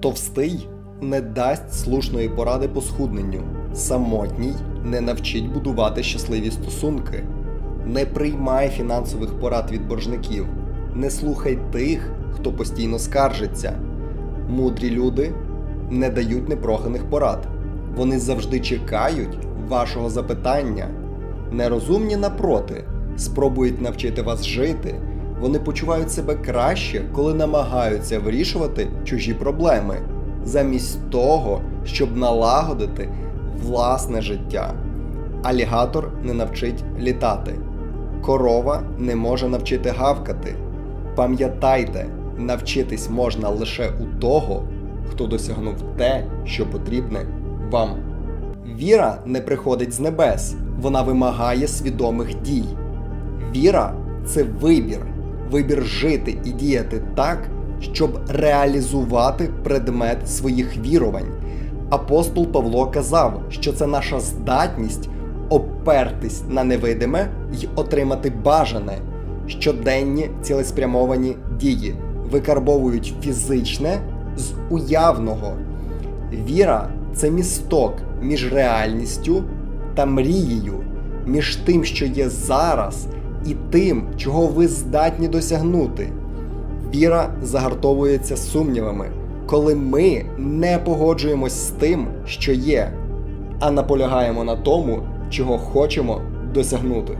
Товстий не дасть слушної поради по схудненню. Самотній не навчить будувати щасливі стосунки. Не приймай фінансових порад від боржників. Не слухай тих, хто постійно скаржиться. Мудрі люди не дають непроханих порад. Вони завжди чекають вашого запитання. Нерозумні напроти спробують навчити вас жити. Вони почувають себе краще, коли намагаються вирішувати чужі проблеми, замість того, щоб налагодити власне життя. Алігатор не навчить літати. Корова не може навчити гавкати. Пам'ятайте, навчитись можна лише у того, хто досягнув те, що потрібне вам. Віра не приходить з небес, вона вимагає свідомих дій. Віра це вибір, вибір жити і діяти так, щоб реалізувати предмет своїх вірувань. Апостол Павло казав, що це наша здатність опертись на невидиме й отримати бажане. Щоденні цілеспрямовані дії викарбовують фізичне з уявного. Віра це місток між реальністю та мрією, між тим, що є зараз, і тим, чого ви здатні досягнути. Віра загартовується сумнівами, коли ми не погоджуємось з тим, що є, а наполягаємо на тому, чого хочемо досягнути.